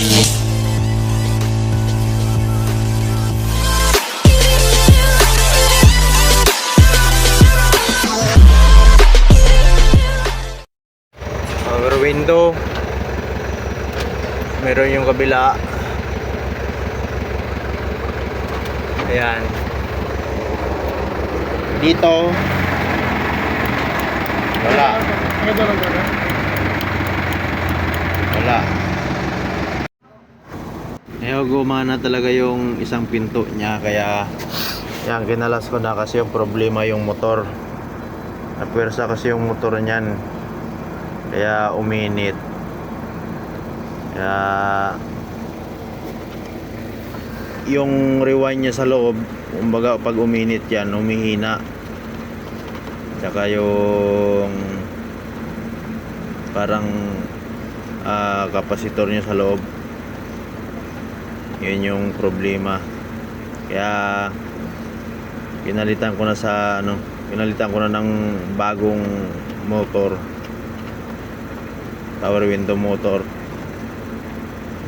Power window. Meron yung kabila. Ayan. Dito. Wala. Wala. Ayaw gumana talaga yung isang pinto niya kaya yan kinalas ko na kasi yung problema yung motor. Napwersa kasi yung motor niyan. Kaya uminit. Kaya yung rewind niya sa loob, kumbaga pag uminit yan, umihina. Tsaka yung parang ah, kapasitor niya sa loob. Yun yung problema. Kaya pinalitan ko na sa ano, pinalitan ko na ng bagong motor. Power window motor.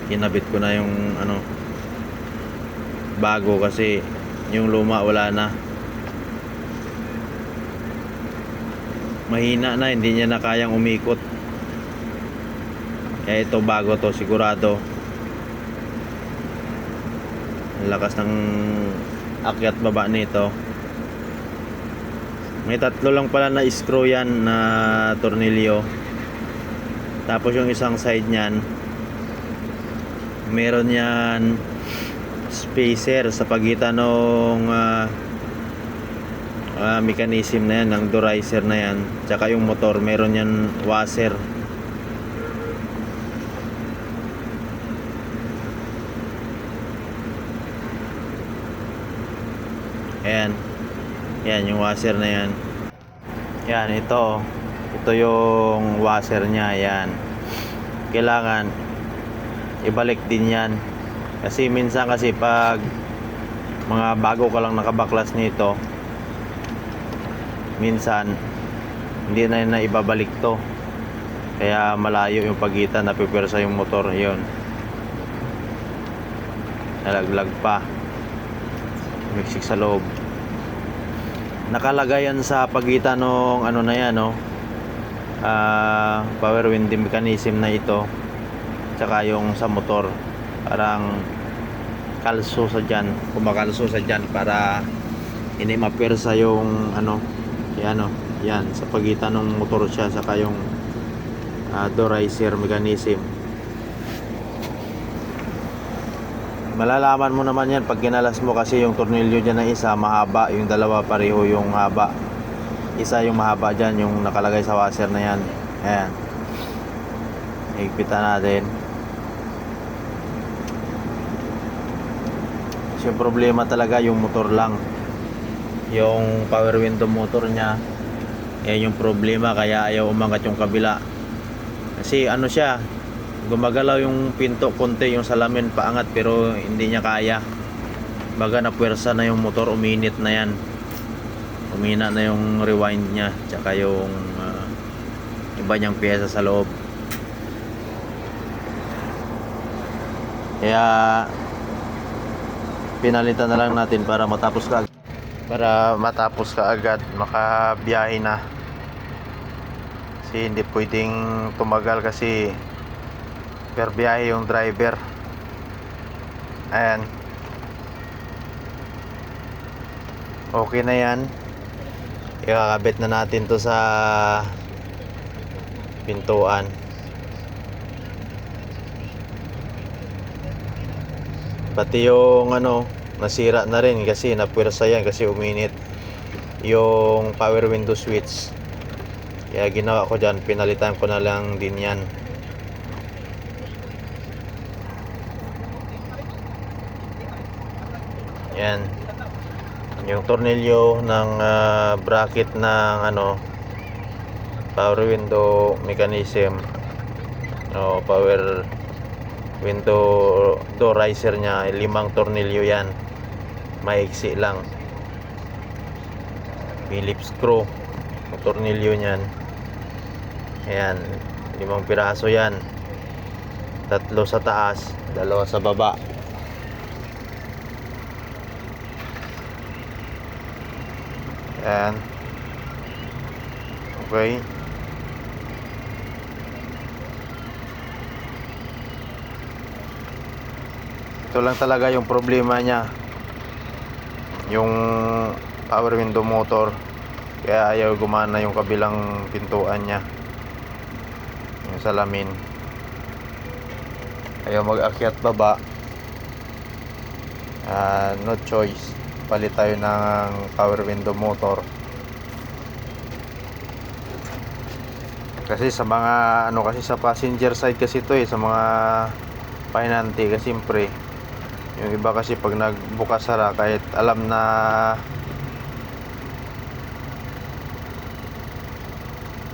Kinabit ko na yung ano bago kasi yung luma wala na. Mahina na, hindi niya na kayang umikot. Kaya ito bago to sigurado. Ang lakas ng akyat baba nito. May tatlo lang pala na screw yan na tornilyo. Tapos yung isang side niyan, meron yan spacer sa pagitan ng ah, ah, mechanism na yan, ng dorizer na yan. Tsaka yung motor, meron yan washer. Ayan. Yan, yung washer na yan. Yan, ito. Ito yung washer niya. Yan. Kailangan ibalik din yan. Kasi minsan kasi pag mga bago ka lang nakabaklas nito, minsan hindi na na ibabalik to. Kaya malayo yung pagitan, napipwersa yung motor. Yun. Nalaglag pa. Miksik sa loob nakalagay yan sa pagitan ng ano na yan no? Ah, power winding mechanism na ito. Tsaka yung sa motor. Parang kalso sa dyan. Kumakalso sa dyan para hindi mapwersa yung ano yan no? Yan sa pagitan ng motor siya saka yung uh, mechanism malalaman mo naman yan pag kinalas mo kasi yung tornilyo dyan na isa mahaba. Yung dalawa pareho yung haba. Isa yung mahaba dyan yung nakalagay sa washer na yan. Ayan. Higpitan natin. Kasi yung problema talaga yung motor lang. Yung power window motor niya yan yung problema kaya ayaw umangat yung kabila. Kasi ano siya gumagalaw yung pinto konti yung salamin paangat pero hindi niya kaya. Baga na puwersa na yung motor uminit na yan. Umina na yung rewind niya tsaka yung ah, iba niyang pyesa sa loob. Kaya pinalitan na lang natin para matapos ka para matapos ka agad makabiyahe na. Kasi hindi pwedeng tumagal kasi per biyahe yung driver. Ayan. Okay na yan. Ikakabit na natin to sa pintuan. Pati yung ano nasira na rin kasi napwersa yan kasi uminit yung power window switch. Kaya ginawa ko dyan pinalitan ko na lang din yan Yan. Yung tornilyo ng ah, bracket ng ano power window mechanism. O power window door riser niya. Limang tornilyo yan. Maiksi lang. Phillips screw. Ang tornilyo niyan. Ayan. Limang piraso yan. Tatlo sa taas, dalawa sa baba. Yan. Okay. Ito lang talaga yung problema niya. Yung power window motor. Kaya ayaw gumana yung kabilang pintuan niya. Yung salamin. Ayaw mag-akyat baba. Ah, no choice. Palit tayo ng power window motor. Kasi sa mga ano kasi sa passenger side kasi to eh sa mga pinante kasi siyempre yung iba kasi pag nagbukas sara kahit alam na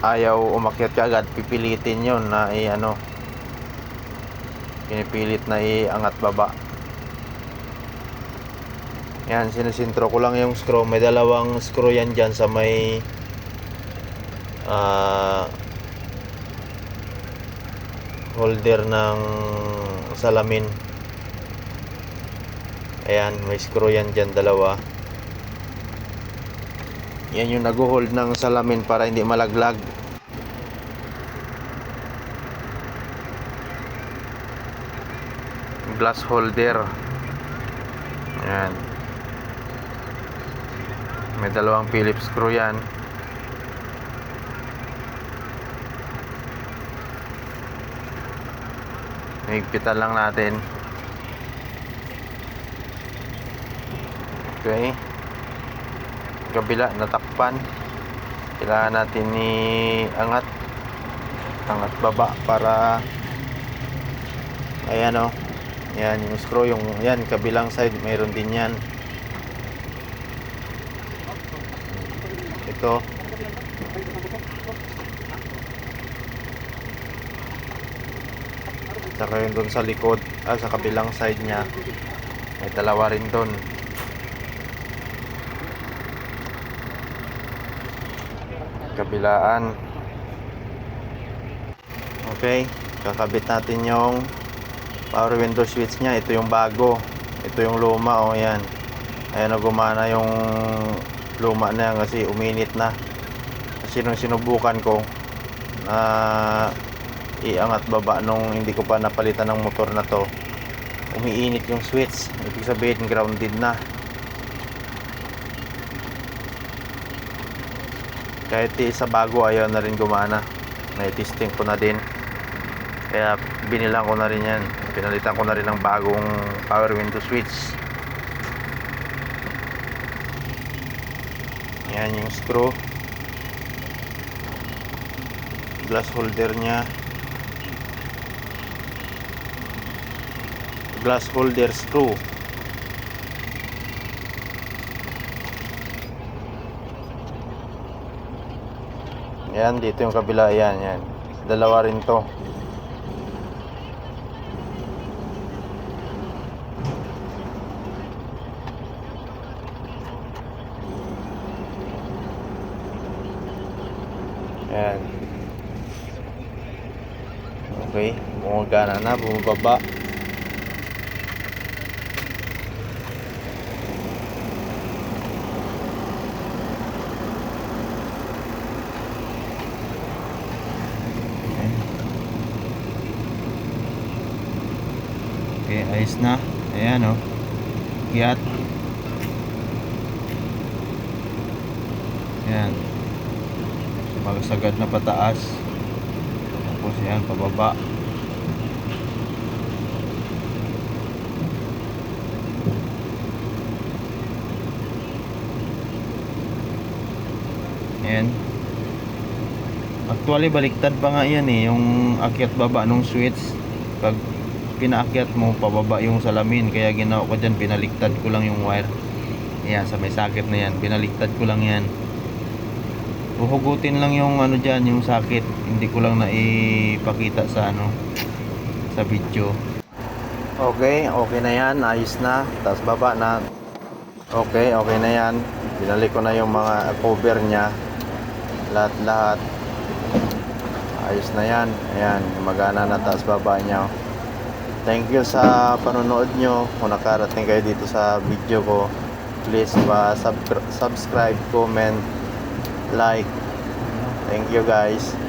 ayaw umakyat ka agad pipilitin yon na i ano pinipilit na iangat baba yan sinisintro ko lang yung screw. May dalawang screw yan dyan sa may ah holder ng salamin. Ayan may screw yan dyan dalawa. Yan yung nag-hold ng salamin para hindi malaglag. Glass holder. Yan may dalawang Phillips screw yan Higpitan lang natin. Okay. Kabila, natakpan. Kailangan natin ni angat. Baba para ayan o. Yan, yung screw, yung yan, kabilang side, mayroon din yan. Ito. Saka yung doon sa likod, ah, sa kabilang side niya. May dalawa rin doon. Kabilaan. Okay, kakabit natin yung power window switch niya. Ito yung bago. Ito yung luma, oh yan. Ayan na gumana yung luma na yan kasi uminit na. Kasi nung sinubukan ko, na iangat baba nung hindi ko pa napalitan ng motor na to umiinit yung switch. Ibig sabihin grounded na. Kahit di sa bago ayaw na rin gumana. Na-testing ko na din. Kaya binilang ko na rin yan. Pinalitan ko na rin ng bagong power window switch yan yung screw glass holder nya glass holder screw yan dito yung kabila. Yan yan. Dalawa rin to yan okay bumagana na bumababa Okay, ayos na. Ayan oh. Kiyat. Ayan. Magsagad na pataas. Tapos yan, pababa. Ayan. Actually, baliktad pa nga yan eh. Yung akyat baba nung switch. Pag pinaakyat mo pababa yung salamin kaya ginawa ko dyan pinaliktad ko lang yung wire yan sa may sakit na yan pinaliktad ko lang yan uhugutin lang yung ano dyan yung sakit. Hindi ko lang naipakita sa ano sa video. Okay okay na yan. Ayos na. Tapos baba na. Okay okay na yan. Binalik ko na yung mga cover nya lahat lahat. Ayos na yan. Ayan magana na. Taas baba nya Thank you sa panonood nyo. Kung nakarating kayo dito sa video ko, please pa subscribe, comment, like. Thank you guys.